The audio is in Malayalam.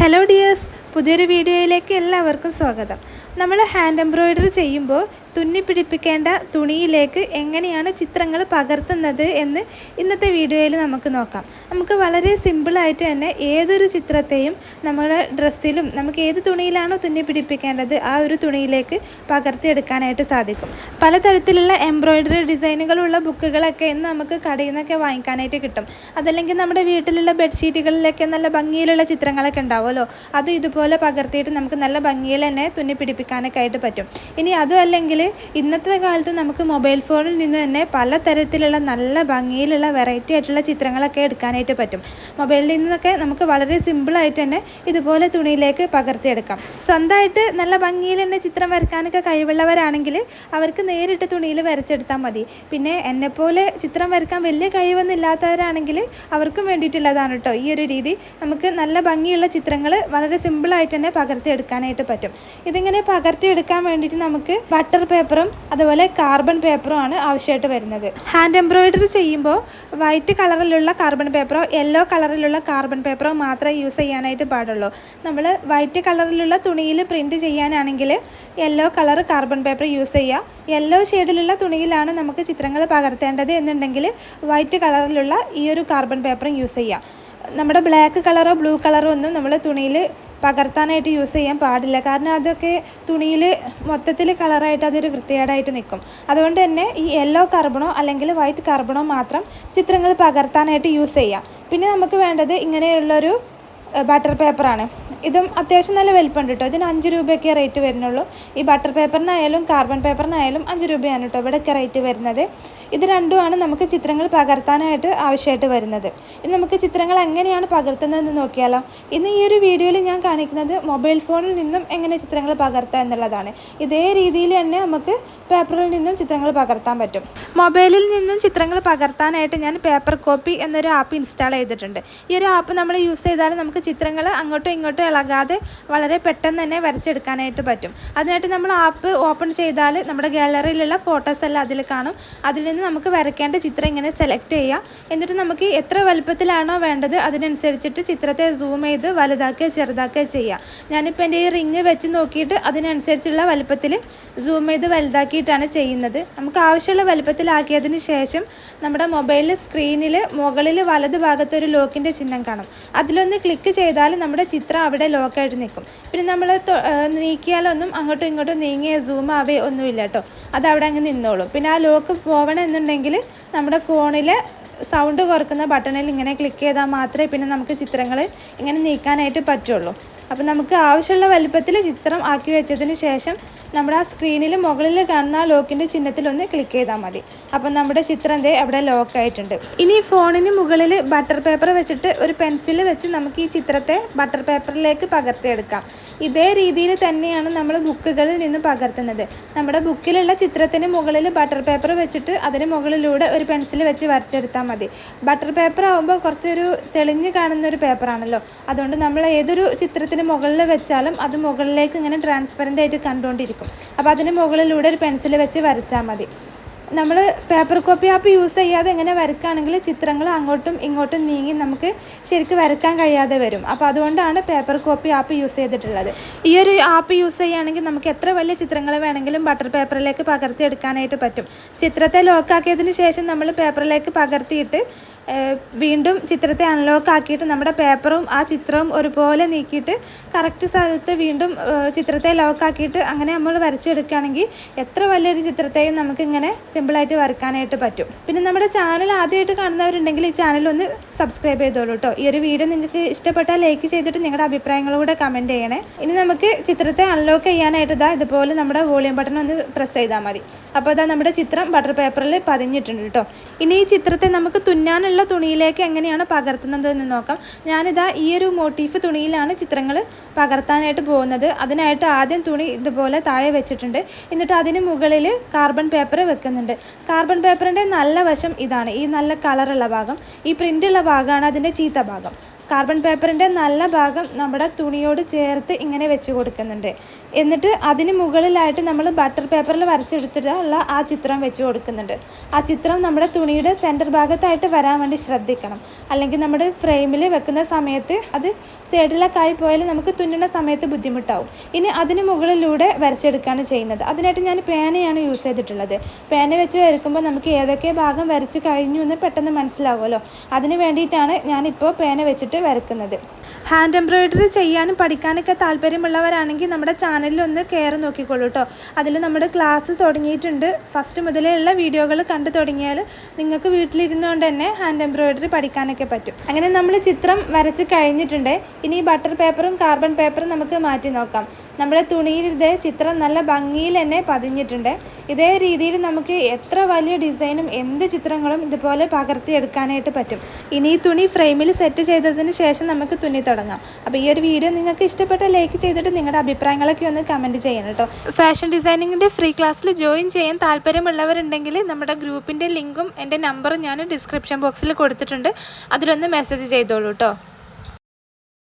ഹലോ ഡിയേഴ്സ് പുതിയൊരു വീഡിയോയിലേക്ക് എല്ലാവർക്കും സ്വാഗതം. നമ്മൾ ഹാൻഡ് എംബ്രോയിഡറി ചെയ്യുമ്പോൾ തുന്നി പിടിപ്പിക്കേണ്ട തുണിയിലേക്ക് എങ്ങനെയാണ് ചിത്രങ്ങൾ പകർത്തുന്നത് എന്ന് ഇന്നത്തെ വീഡിയോയിൽ നമുക്ക് നോക്കാം. നമുക്ക് വളരെ സിമ്പിളായിട്ട് തന്നെ ഏതൊരു ചിത്രത്തെയും നമ്മുടെ ഡ്രസ്സിലും നമുക്ക് ഏത് തുണിയിലാണോ തുന്നി പിടിപ്പിക്കേണ്ടത് ആ ഒരു തുണിയിലേക്ക് പകർത്തിയെടുക്കാനായിട്ട് സാധിക്കും. പലതരത്തിലുള്ള എംബ്രോയിഡറി ഡിസൈനുകളുള്ള ബുക്കുകളൊക്കെ ഇന്ന് നമുക്ക് കടയിൽ നിന്നൊക്കെ വാങ്ങിക്കാനായിട്ട് കിട്ടും. അതല്ലെങ്കിൽ നമ്മുടെ വീട്ടിലുള്ള ബെഡ്ഷീറ്റുകളിലൊക്കെ നല്ല ഭംഗിയിലുള്ള ചിത്രങ്ങളൊക്കെ ഉണ്ടാവുമല്ലോ. അത് ഇതുപോലെ പകർത്തിയിട്ട് നമുക്ക് നല്ല ഭംഗിയിൽ തന്നെ തുന്നി പിടിപ്പിക്കാനൊക്കെ ആയിട്ട് പറ്റും. ഇനി അതുമല്ലെങ്കിൽ ഇന്നത്തെ കാലത്ത് നമുക്ക് മൊബൈൽ ഫോണിൽ നിന്ന് തന്നെ പല തരത്തിലുള്ള നല്ല ഭംഗിയിലുള്ള വെറൈറ്റി ആയിട്ടുള്ള ചിത്രങ്ങളൊക്കെ എടുക്കാനായിട്ട് പറ്റും. മൊബൈലിൽ നിന്നൊക്കെ നമുക്ക് വളരെ സിമ്പിളായിട്ട് തന്നെ ഇതുപോലെ തുണിയിലേക്ക് പകർത്തിയെടുക്കാം. സ്വന്തമായിട്ട് നല്ല ഭംഗിയിൽ തന്നെ ചിത്രം വരയ്ക്കാനൊക്കെ കഴിവുള്ളവരാണെങ്കിൽ അവർക്ക് നേരിട്ട് തുണിയിൽ വരച്ചെടുത്താൽ മതി. പിന്നെ എന്നെപ്പോലെ ചിത്രം വരയ്ക്കാൻ വലിയ കഴിവൊന്നും ഇല്ലാത്തവരാണെങ്കിൽ അവർക്കും വേണ്ടിയിട്ടുള്ളതാണ് കേട്ടോ ഈ ഒരു രീതി. നമുക്ക് നല്ല ഭംഗിയുള്ള ചിത്രങ്ങൾ വളരെ സിമ്പിളായിട്ട് തന്നെ പകർത്തിയെടുക്കാനായിട്ട് പറ്റും. ഇതിങ്ങനെ പകർത്തിയെടുക്കാൻ വേണ്ടിയിട്ട് നമുക്ക് ബട്ടർ പേപ്പറും അതുപോലെ കാർബൺ പേപ്പറും ആണ് ആവശ്യമായിട്ട് വരുന്നത്. ഹാൻഡ് എംബ്രോയിഡറി ചെയ്യുമ്പോൾ വൈറ്റ് കളറിലുള്ള കാർബൺ പേപ്പറോ യെല്ലോ കളറിലുള്ള കാർബൺ പേപ്പറോ മാത്രമേ യൂസ് ചെയ്യാനായിട്ട് പാടുള്ളൂ. നമ്മൾ വൈറ്റ് കളറിലുള്ള തുണിയിൽ പ്രിന്റ് ചെയ്യാനാണെങ്കിൽ yellow colour carbon paper use ചെയ്യുക. യെല്ലോ ഷെയ്ഡിലുള്ള തുണിയിലാണ് നമുക്ക് ചിത്രങ്ങൾ പകർത്തേണ്ടത് എന്നുണ്ടെങ്കിൽ വൈറ്റ് കളറിലുള്ള ഈ ഒരു കാർബൺ പേപ്പറും യൂസ് ചെയ്യുക. നമ്മുടെ ബ്ലാക്ക് കളറോ ബ്ലൂ കളറോ ഒന്നും നമ്മൾ തുണിയിൽ പകർത്താനായിട്ട് യൂസ് ചെയ്യാൻ പാടില്ല. കാരണം അതൊക്കെ തുണിയിൽ മൊത്തത്തിൽ കളറായിട്ട് അതൊരു വൃത്തികേടായിട്ട് നിൽക്കും. അതുകൊണ്ട് തന്നെ ഈ യെല്ലോ കാർബണോ അല്ലെങ്കിൽ വൈറ്റ് കാർബണോ മാത്രം ചിത്രങ്ങൾ പകർത്താനായിട്ട് യൂസ് ചെയ്യാം. പിന്നെ നമുക്ക് വേണ്ടത് ഇങ്ങനെയുള്ളൊരു ബട്ടർ പേപ്പറാണ് ഇതും അത്യാവശ്യം നല്ല വലിപ്പമുണ്ട് കേട്ടോ ഇതിന് അഞ്ച് രൂപയൊക്കെ റേറ്റ് വരുന്നുള്ളൂ. ഈ ബട്ടർ പേപ്പറിനായാലും കാർബൺ പേപ്പറിനായാലും അഞ്ച് രൂപയാണ് കേട്ടോ ഇവിടെയൊക്കെ റേറ്റ് വരുന്നത്. ഇത് രണ്ടുമാണ് നമുക്ക് ചിത്രങ്ങൾ പകർത്താനായിട്ട് ആവശ്യമായിട്ട് വരുന്നത്. ഇനി നമുക്ക് ചിത്രങ്ങൾ എങ്ങനെയാണ് പകർത്തുന്നതെന്ന് നോക്കിയാലോ. ഇന്ന് ഈ ഒരു വീഡിയോയിൽ ഞാൻ കാണിക്കുന്നത് മൊബൈൽ ഫോണിൽ നിന്നും എങ്ങനെ ചിത്രങ്ങൾ പകർത്താം എന്നുള്ളതാണ്. ഇതേ രീതിയിൽ തന്നെ നമുക്ക് പേപ്പറിൽ നിന്നും ചിത്രങ്ങൾ പകർത്താൻ പറ്റും. മൊബൈലിൽ നിന്നും ചിത്രങ്ങൾ പകർത്താനായിട്ട് ഞാൻ പേപ്പർ കോപ്പി എന്നൊരു ആപ്പ് ഇൻസ്റ്റാൾ ചെയ്തിട്ടുണ്ട്. ഈ ഒരു ആപ്പ് നമ്മൾ യൂസ് ചെയ്താൽ നമുക്ക് ചിത്രങ്ങൾ അങ്ങോട്ടും ഇങ്ങോട്ടും ഇളകാതെ വളരെ പെട്ടെന്ന് തന്നെ വരച്ചെടുക്കാനായിട്ട് പറ്റും. അതിനായിട്ട് നമ്മൾ ആപ്പ് ഓപ്പൺ ചെയ്താൽ നമ്മുടെ ഗാലറിയിലുള്ള ഫോട്ടോസ് എല്ലാം അതിൽ കാണും. അതിൽ നിന്ന് നമുക്ക് വരയ്ക്കേണ്ട ചിത്രം ഇങ്ങനെ സെലക്ട് ചെയ്യാം. എന്നിട്ട് നമുക്ക് എത്ര വലുപ്പത്തിലാണോ വേണ്ടത് അതിനനുസരിച്ചിട്ട് ചിത്രത്തെ സൂം ചെയ്ത് വലുതാക്കുക ചെറുതാക്കുക ചെയ്യാം. ഞാനിപ്പോൾ എന്റെ ഈ റിങ് വെച്ച് നോക്കിയിട്ട് അതിനനുസരിച്ചുള്ള വലുപ്പത്തിൽ സൂം ചെയ്ത് വലുതാക്കിയിട്ടാണ് ചെയ്യുന്നത്. നമുക്ക് ആവശ്യമുള്ള വലുപ്പത്തിലാക്കിയതിന് ശേഷം നമ്മുടെ മൊബൈലിൽ സ്ക്രീനിൽ മുകളിൽ വലത് ഭാഗത്ത് ഒരു ലോക്കിന്റെ ചിഹ്നം കാണും. അതിലൊന്ന് ക്ലിക്ക് ചെയ്താൽ നമ്മുടെ ചിത്രം ലോക്കായിട്ട് നിൽക്കും പിന്നെ നമ്മൾ നീക്കിയാലൊന്നും അങ്ങോട്ടും ഇങ്ങോട്ടും നീങ്ങിയ സൂം ആവേ ഒന്നുമില്ല കേട്ടോ അത് അവിടെ അങ്ങ് നിന്നോളും. പിന്നെ ആ ലോക്ക് പോകണം എന്നുണ്ടെങ്കിൽ നമ്മുടെ ഫോണിൽ സൗണ്ട് കുറക്കുന്ന ബട്ടണിൽ ഇങ്ങനെ ക്ലിക്ക് ചെയ്താൽ മാത്രമേ പിന്നെ നമുക്ക് ചിത്രങ്ങൾ ഇങ്ങനെ നീക്കാനായിട്ട് പറ്റുള്ളൂ. അപ്പോൾ നമുക്ക് ആവശ്യമുള്ള വലുപ്പത്തിൽ ചിത്രം ആക്കി വെച്ചതിന് ശേഷം നമ്മുടെ ആ സ്ക്രീനിൽ മുകളിൽ കാണുന്ന ആ ലോക്കിന്റെ ചിഹ്നത്തിൽ ഒന്ന് ക്ലിക്ക് ചെയ്താൽ മതി. അപ്പം നമ്മുടെ ചിത്രം ദേ അവിടെ ലോക്കായിട്ടുണ്ട് ഇനി ഫോണിന് മുകളിൽ ബട്ടർ പേപ്പർ വെച്ചിട്ട് ഒരു പെൻസിൽ വെച്ച് നമുക്ക് ഈ ചിത്രത്തെ ബട്ടർ പേപ്പറിലേക്ക് പകർത്തിയെടുക്കാം. ഇതേ രീതിയിൽ തന്നെയാണ് നമ്മൾ ബുക്കുകളിൽ നിന്ന് പകർത്തുന്നത്. നമ്മുടെ ബുക്കിലുള്ള ചിത്രത്തിന് മുകളിൽ ബട്ടർ പേപ്പർ വെച്ചിട്ട് അതിന് മുകളിലൂടെ ഒരു പെൻസിൽ വെച്ച് വരച്ചെടുത്താൽ മതി. ബട്ടർ പേപ്പർ ആകുമ്പോൾ കുറച്ചൊരു തെളിഞ്ഞ് കാണുന്ന ഒരു പേപ്പറാണല്ലോ അതുകൊണ്ട് നമ്മൾ ഏതൊരു ചിത്രത്തിന് മുകളിൽ വെച്ചാലും അത് മുകളിലേക്ക് ഇങ്ങനെ ട്രാൻസ്പെറന്റ് ആയിട്ട് കണ്ടുകൊണ്ടിരിക്കും. അപ്പോൾ അതിന് മുകളിലൂടെ ഒരു പെൻസിൽ വെച്ച് വരച്ചാൽ മതി. നമ്മൾ പേപ്പർ കോപ്പി ആപ്പ് യൂസ് ചെയ്യാതെ എങ്ങനെ വരക്കുകയാണെങ്കിൽ ചിത്രങ്ങൾ അങ്ങോട്ടും ഇങ്ങോട്ടും നീങ്ങി നമുക്ക് ശരിക്കും വരക്കാൻ കഴിയാതെ വരും. അപ്പോൾ അതുകൊണ്ടാണ് പേപ്പർ കോപ്പി ആപ്പ് യൂസ് ചെയ്തിട്ടുള്ളത്. ഈ ഒരു ആപ്പ് യൂസ് ചെയ്യുകയാണെങ്കിൽ നമുക്ക് എത്ര വലിയ ചിത്രങ്ങൾ വേണമെങ്കിലും ബട്ടർ പേപ്പറിലേക്ക് പകർത്തി എടുക്കാനായിട്ട് പറ്റും. ചിത്രത്തെ ലോക്കാക്കിയതിന് ശേഷം നമ്മൾ പേപ്പറിലേക്ക് പകർത്തിയിട്ട് വീണ്ടും ചിത്രത്തെ അൺലോക്ക് ആക്കിയിട്ട് നമ്മുടെ പേപ്പറും ആ ചിത്രവും ഒരുപോലെ നീക്കിയിട്ട് കറക്റ്റ് സ്ഥലത്ത് വീണ്ടും ചിത്രത്തെ ലോക്ക് ആക്കിയിട്ട് അങ്ങനെ നമ്മൾ വരച്ചെടുക്കുകയാണെങ്കിൽ എത്ര വലിയൊരു ചിത്രത്തെയും നമുക്കിങ്ങനെ സിമ്പിളായിട്ട് വരക്കാനായിട്ട് പറ്റും. പിന്നെ നമ്മുടെ ചാനൽ ആദ്യമായിട്ട് കാണുന്നവരുണ്ടെങ്കിൽ ഈ ചാനൽ ഒന്ന് സബ്സ്ക്രൈബ് ചെയ്തോളൂ കേട്ടോ ഈ ഒരു വീഡിയോ നിങ്ങൾക്ക് ഇഷ്ടപ്പെട്ടാൽ ലൈക്ക് ചെയ്തിട്ട് നിങ്ങളുടെ അഭിപ്രായങ്ങളും കൂടെ കമന്റ് ചെയ്യണേ. ഇനി നമുക്ക് ചിത്രത്തെ അൺലോക്ക് ചെയ്യാനായിട്ട് ഇതാ ഇതുപോലെ നമ്മുടെ വോളിയം ബട്ടൺ ഒന്ന് പ്രസ് ചെയ്താൽ മതി. അപ്പോൾ ഇതാ നമ്മുടെ ചിത്രം ബട്ടർ പേപ്പറിൽ പതിഞ്ഞിട്ടുണ്ട് കേട്ടോ ഇനി ഈ ചിത്രത്തെ നമുക്ക് തുന്നാനുള്ള തുണിയിലേക്ക് എങ്ങനെയാണ് പകർത്തുന്നത് എന്ന് നോക്കാം. ഞാനിതാ ഈ ഒരു മോട്ടീഫ് തുണിയിലാണ് ചിത്രങ്ങൾ പകർത്താനായിട്ട് പോകുന്നത്. അതിനായിട്ട് ആദ്യം തുണി ഇതുപോലെ താഴെ വെച്ചിട്ടുണ്ട്. എന്നിട്ട് അതിന് മുകളിൽ കാർബൺ പേപ്പർ വെക്കുന്നുണ്ട്. കാർബൺ പേപ്പറിന്റെ നല്ല വശം ഇതാണ്. ഈ നല്ല കളറുള്ള ഭാഗം. ഈ പ്രിന്റുള്ള ഭാഗമാണ് അതിന്റെ ചീത്ത ഭാഗം. കാർബൺ പേപ്പറിന്റെ നല്ല ഭാഗം നമ്മുടെ തുണിയോട് ചേർത്ത് ഇങ്ങനെ വെച്ച് കൊടുക്കുന്നുണ്ട്. എന്നിട്ട് അതിന് മുകളിലായിട്ട് നമ്മൾ ബട്ടർ പേപ്പറിൽ വരച്ചെടുത്തിട്ടുള്ള ആ ചിത്രം വെച്ച് കൊടുക്കുന്നുണ്ട്. ആ ചിത്രം നമ്മുടെ തുണിയുടെ സെന്റർ ഭാഗത്തായിട്ട് വരാൻ വേണ്ടി ശ്രദ്ധിക്കണം. അല്ലെങ്കിൽ നമ്മുടെ ഫ്രെയിമിൽ വെക്കുന്ന സമയത്ത് അത് സൈഡിലൊക്കെ ആയി പോയാൽ നമുക്ക് തുന്നുന്ന സമയത്ത് ബുദ്ധിമുട്ടാവും. ഇനി അതിന് മുകളിലൂടെ വരച്ചെടുക്കുകയാണ് ചെയ്യുന്നത്. അതിനായിട്ട് ഞാൻ പേനയാണ് യൂസ് ചെയ്തിട്ടുള്ളത്. പേന വെച്ച് വരയ്ക്കുമ്പോൾ നമുക്ക് ഏതൊക്കെ ഭാഗം വരച്ച് കഴിഞ്ഞു എന്ന് പെട്ടെന്ന് മനസ്സിലാവുമല്ലോ. അതിന് വേണ്ടിയിട്ടാണ് ഞാനിപ്പോൾ പേന വെച്ചിട്ട് വരക്കുന്നത്. ഹാൻഡ് എംബ്രോയിഡറി ചെയ്യാനും പഠിക്കാനൊക്കെ താല്പര്യമുള്ളവരാണെങ്കിൽ നമ്മുടെ ചാനലിൽ ഒന്ന് കയറി നോക്കിക്കോളൂ കേട്ടോ അതിൽ നമ്മുടെ ക്ലാസ് തുടങ്ങിയിട്ടുണ്ട്. ഫസ്റ്റ് മുതലേ ഉള്ള വീഡിയോകൾ കണ്ടു തുടങ്ങിയാൽ നിങ്ങൾക്ക് വീട്ടിലിരുന്നുകൊണ്ട് തന്നെ ഹാൻഡ് എംബ്രോയിഡറി പഠിക്കാനൊക്കെ പറ്റും. അങ്ങനെ നമ്മൾ ചിത്രം വരച്ച് കഴിഞ്ഞിട്ടുണ്ട്. ഇനി ബട്ടർ പേപ്പറും കാർബൺ പേപ്പറും നമുക്ക് മാറ്റി നോക്കാം. നമ്മുടെ തുണിയിൽ ഇതേ ചിത്രം നല്ല ഭംഗിയിൽ തന്നെ പതിഞ്ഞിട്ടുണ്ട്. ഇതേ രീതിയിൽ നമുക്ക് എത്ര വലിയ ഡിസൈനും എന്ത് ചിത്രങ്ങളും ഇതുപോലെ പകർത്തിയെടുക്കാനായിട്ട് പറ്റും. ഇനി ഈ തുണി ഫ്രെയിമിൽ സെറ്റ് ചെയ്തതിന് ശേഷം നമുക്ക് തുന്നി തുടങ്ങാം. അപ്പോൾ ഈ ഒരു വീഡിയോ നിങ്ങൾക്ക് ഇഷ്ടപ്പെട്ട ലൈക്ക് ചെയ്തിട്ട് നിങ്ങളുടെ അഭിപ്രായങ്ങളൊക്കെ ഒന്ന് കമന്റ് ചെയ്യണം കേട്ടോ ഫാഷൻ ഡിസൈനിങ്ങിന്റെ ഫ്രീ ക്ലാസ്സിൽ ജോയിൻ ചെയ്യാൻ താല്പര്യമുള്ളവരുണ്ടെങ്കിൽ നമ്മുടെ ഗ്രൂപ്പിന്റെ ലിങ്കും എന്റെ നമ്പറും ഞാൻ ഡിസ്ക്രിപ്ഷൻ ബോക്സിൽ കൊടുത്തിട്ടുണ്ട്. അതിലൊന്ന് മെസ്സേജ് ചെയ്തോളൂ കേട്ടോ